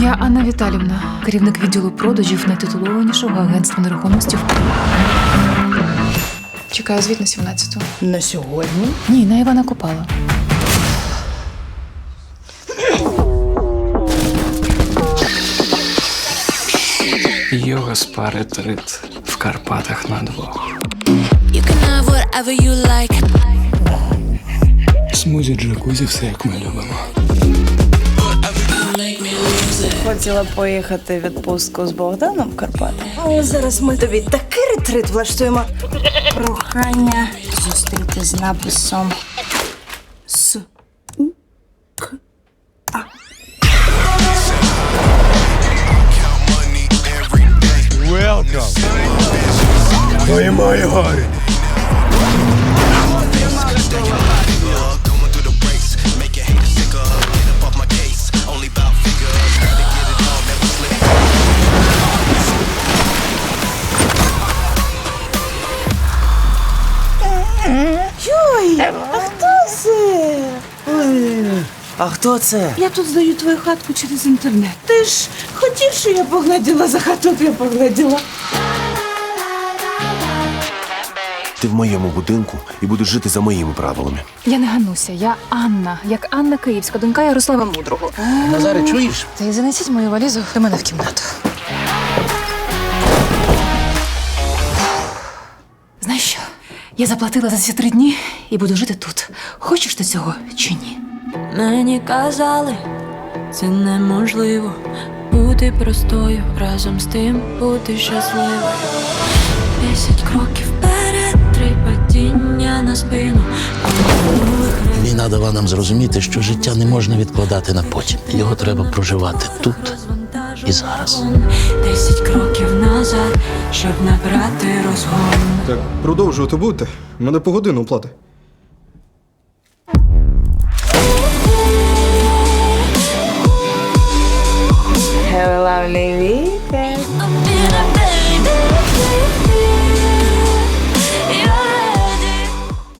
Я Анна Віталівна, керівник відділу продажів найтитулованішого агентства нерухомості в Києві. Чекаю звіт на 17-ту. На сьогодні? Ні, на Івана Купала. Йога спарить рит в Карпатах на двох. You can have whatever you like. Смузі джакузі, все як ми любимо. Хотіла поїхати в відпустку з Богданом в Карпати. Але зараз ми тобі такий ретрит влаштуємо. Прохання зустріти з написом С. У. К. Йой, а хто це? А хто це? Я тут здаю твою хатку через інтернет. Ти ж хотів, що я погляділа за хату, я погляділа. Ти в моєму будинку і будеш жити за моїми правилами. Я не Гануся, я Анна, як Анна Київська, донька Ярослава Мудрого. Назаре, чуєш? Ти занесіть мою валізу до мене в кімнату. Я заплатила за ці три дні і буду жити тут. Хочеш ти цього чи ні? Мені казали, це неможливо бути простою, разом з тим бути щасливою. Десять кроків вперед, три падіння на спину. Війна дала нам зрозуміти, що життя не можна відкладати на потім. Його треба проживати тут і зараз. Десять кроків назад, щоб набрати розгон. Так, продовжувати будете. Мене по годину плати. Hello, lovely.